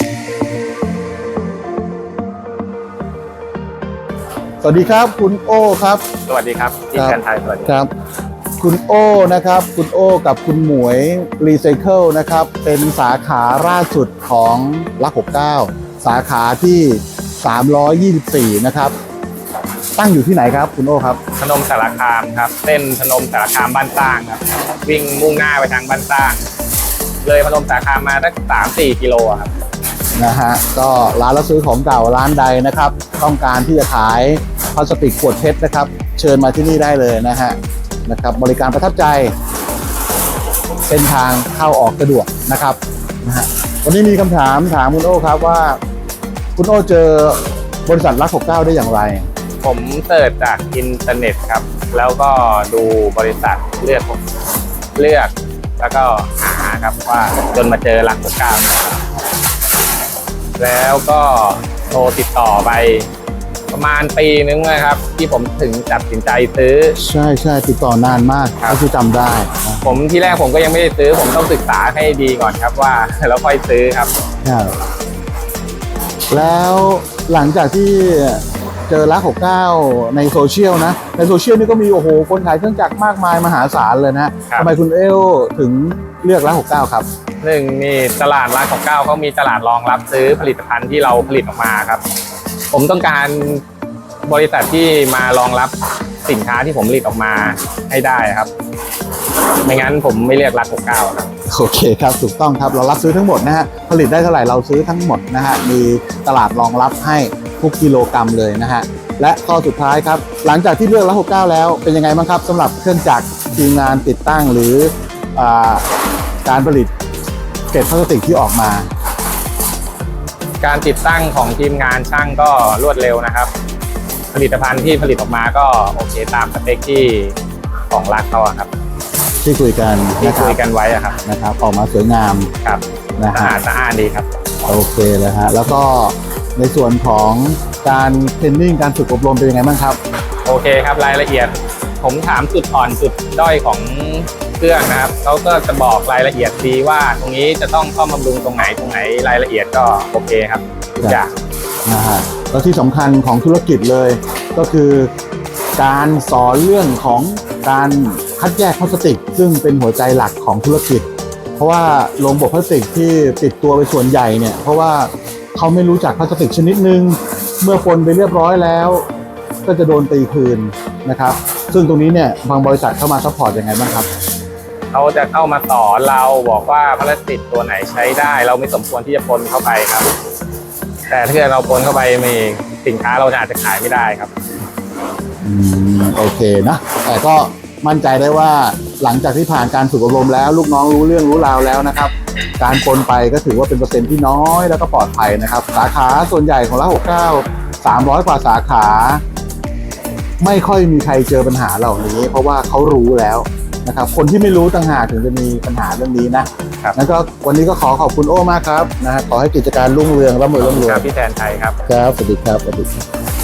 สวัสดีครับคุณโอ้ครับ สวัสดีครับที่ครับแทนไทยสวัสดีครับ คุณโอ้นะครับ คุณโอ้กับคุณหมวยรีไซเคิลนะครับ เป็นสาขาล่าสุดของรัก69 สาขาที่ 324 นะครับ ตั้งอยู่ที่ไหนครับคุณโอ้ครับ พนมสารคามครับเส้นพนมสารคามบ้านสร้างครับ วิ่งมุ่งหน้าไปทางบ้านสร้าง เลยพนมสารคามมาสักสามสี่กิโลอะครับ นะฮะก็ร้านรับซื้อของเก่าร้านใดนะครับ ต้องการที่จะขายพลาสติกขวดเพชรนะครับ เชิญมาที่นี่ได้เลยนะฮะนะครับ บริการประทับใจ เส้นทางเข้าออกสะดวกนะครับนะฮะวันนี้มีคำถามถามคุณโอ้ครับว่า คุณโอ้เจอบริษัทรัก69ได้อย่างไร ผมเสิร์ชจากอินเทอร์เน็ตครับ แล้วก็ดูบริษัทเลือกเลือก แล้วก็หาครับว่าจนมาเจอรักเก้า แล้วก็โทรติดต่อไปประมาณปีนึงนะครับ ที่ผมถึงตัดสินใจซื้อ ใช่ใช่ติดต่อนานมากครับก็คือจำได้นะผมที่แรกผมก็ยังไม่ได้ซื้อ ผมต้องศึกษาให้ดีก่อนครับว่า แล้วค่อยซื้อครับครับแล้วหลังจากที่ เจอรัก69ในโซเชียลนะ ในโซเชียลนี่ก็มี โอ้โห คนขายเครื่องจักรมากมายมหาศาลเลยนะฮะครับทำไมคุณเอลถึงเลือกรัก69ครับหนึ่งมีตลาดร้านของเก้าเขามีตลาดรองรับซื้อผลิตภัณฑ์ที่เราผลิตออกมาครับ ผมต้องการบริษัทที่มารองรับสินค้าที่ผมผลิตออกมาให้ได้ครับ ไม่งั้นผมไม่เรียกรักของเก้าครับโอเคครับถูกต้องครับเรารับซื้อทั้งหมดนะฮะผลิตได้เท่าไหร่เราซื้อทั้งหมดนะฮะมีตลาดรองรับให้ ทุกกิโลกรัมเลยนะฮะ และข้อสุดท้ายครับ หลังจากที่เลือกรัก69 แล้วเป็นยังไงบ้างครับสำหรับเครื่องจักรทีมงานติดตั้งหรืออาการผลิตเกล็ดพลาสติกที่ออกมา การติดตั้งของทีมงานช่างก็รวดเร็วนะครับ ผลิตภัณฑ์ที่ผลิตออกมาก็โอเคตามสเปคที่ของรักเขาอะครับที่คุยกันที่นะคคุรัยบกันไว้อะครับนะครับ ออกมาสวยงามครับนะสะฮะอาดสะอ้านดีครับ โอเคเลยฮะแล้วก็ ในส่วนของการเทรนนิ่งการฝึกอบรมเป็นยังไงบ้างครับ โอเคครับรายละเอียด ผมถามจุดอ่อนจุดด้อยของเครื่องนะครับเขาก็จะบอกรายละเอียดดีว่าตรงนี้จะต้องเข้าบำรุงตรงไหนตรงไหนรายละเอียดก็โอเคครับทุกอย่างนะฮะแล้วที่สำคัญของธุรกิจเลยก็คือการสอนเรื่องของการคัดแยกพลาสติก ซึ่งเป็นหัวใจหลักของธุรกิจ เพราะว่าโรงบบพลาสติกที่ติดตัวไปส่วนใหญ่เนี่ยเพราะว่า เขาไม่รู้จักพลาสติกชนิดหนึ่งเมื่อปนไปเรียบร้อยแล้ว ก็จะโดนตีคืนนะครับ ซึ่งตรงนี้เนี่ยบางบริษัทเข้ามาซัพพอร์ตยังไงบ้างครับ เขาจะเข้ามาสอนเราบอกว่าพลาสติกตัวไหนใช้ได้ เราไม่สมควรที่จะปนเข้าไปครับ แต่ถ้าเกิดเราปนเข้าไปมีสินค้าเราอาจจะขายไม่ได้ครับอืมโอเคนะแต่ก็ มั่นใจได้ว่าหลังจากที่ผ่านการฝึกอบรมแล้ว ลูกน้องรู้เรื่องรู้ราวแล้วนะครับ การปนไปก็ถือว่าเป็นเปอร์เซ็นต์ที่น้อยแล้วก็ปลอดภัยนะครับ สาขาส่วนใหญ่ของละ69 300 กว่าสาขา ไม่ค่อยมีใครเจอปัญหาเหล่านี้ เพราะว่าเขารู้แล้วนะครับ คนที่ไม่รู้ต่างหากถึงจะมีปัญหาเรื่องนี้นะครับงั้นก็วันนี้ก็ขอขอบคุณโอ้มากครับนะฮะขอให้กิจการรุ่งเรืองร่ำรวยร่ำรวยครับพี่แทนไทยครับครับสวัสดีครับสวัสดีครับ